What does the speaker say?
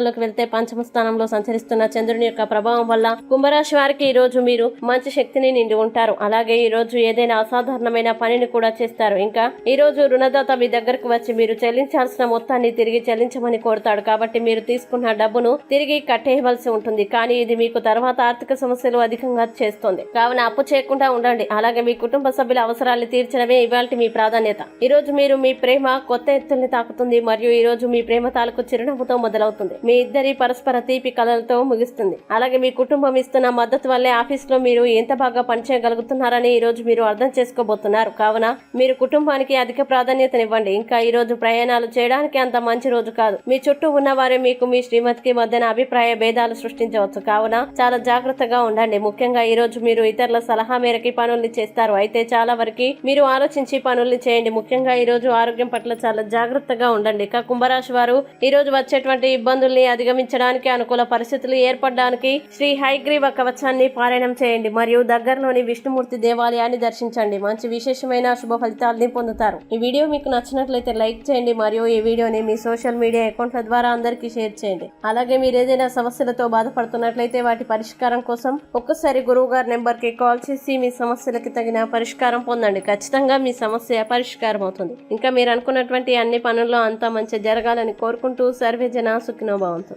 స్థానాల్లోకి వెళ్తే పంచమ స్థానంలో సంచరిస్తున్న చంద్రుని యొక్క ప్రభావం వల్ల కుంభరాశి వారికి ఈ రోజు మీరు మంచి శక్తిని నిండి ఉంటారు. అలాగే ఈ రోజు ఏదైనా అసాధారణమైన పనిని కూడా చేస్తారు. ఇంకా ఈ రోజు రుణదాత మీ దగ్గరకు వచ్చి మీరు చెల్లించాల్సిన మొత్తాన్ని తిరిగి చెల్లించమని కోరుతాడు. కాబట్టి మీరు తీసుకున్న డబ్బును తిరిగి కట్టేయవలసి ఉంటుంది. కానీ ఇది మీకు తర్వాత ఆర్థిక సమస్యలు అధికంగా చేస్తుంది. కావున అప్పు చేయకుండా ఉండండి. అలాగే మీ కుటుంబ సభ్యుల అవసరాలు తీర్చడమే ఇవాళ మీ ప్రాధాన్యత. ఈ రోజు మీరు మీ ప్రేమ కొత్త ఎత్తుల్ని తాకుతుంది. మరియు ఈ రోజు మీ ప్రేమ తాలూకు చిరునవ్వుతో మొదలవుతుంది. మీ ఇద్దరి పరస్పర తీపి కలలతో ముగుస్తుంది. అలాగే మీ కుటుంబం ఇస్తున్న మద్దతు వల్లే ఆఫీస్లో మీరు ఎంత బాగా పనిచేయగలుగుతున్నారని ఈ రోజు మీరు అర్థం చేసుకోబోతున్నారు. కావున మీరు కుటుంబానికి అధిక ప్రాధాన్యతనివ్వండి. ఇంకా ఈ రోజు ప్రయాణాలు చేయడానికి అంత మంచి రోజు కాదు. మీ చుట్టూ ఉన్న వారే మీకు మీ శ్రీమతికి మధ్యన అభిప్రాయ భేదాలు సృష్టించవచ్చు. కావున చాలా జాగ్రత్తగా ఉండండి. ముఖ్యంగా ఈ రోజు మీరు ఇతరుల సలహా మేరకి పనుల్ని చేస్తారు. అయితే చాలా వరకు మీరు ఆలోచించి పనుల్ని చేయండి. ముఖ్యంగా ఈ రోజు ఆరోగ్యం పట్ల చాలా జాగ్రత్తగా ఉండండి. ఇక కుంభరాశి వారు ఈ రోజు వచ్చేటువంటి ఇబ్బందుల్ని అధిగమించడానికి అనుకూల పరిస్థితులు ఏర్పడడానికి శ్రీ హైగ్రీవ కవచాన్ని పారాయణం చేయండి మరియు దగ్గరలోని విష్ణుమూర్తి దేవాలయాన్ని దర్శించండి. మంచి విశేషమైన శుభ ఫలితాలని పొందుతారు. ఈ వీడియో మీకు నచ్చినట్లయితే లైక్ చేయండి మరియు ఈ వీడియోని మీ సోషల్ మీడియా అకౌంట్ల ద్వారా అందరికీ షేర్ చేయండి. అలాగే మీరు ఏదైనా సమస్యలతో బాధపడుతున్నట్లయితే వాటి పరిష్కారం కోసం ఒక్కసారి గురువు గారి నెంబర్కి కాల్ చేసి మీ సమస్యలకి తగిన పరిష్కారం పొందండి. ఖచ్చితంగా మీ సమస్య పరిష్కారం అవుతుంది ఇంకా మీరు అనుకున్నటువంటి అన్ని పనుల్లో అంతా మంచి జరగాలని కోరుకుంటూ సర్వే జన ಅಂತ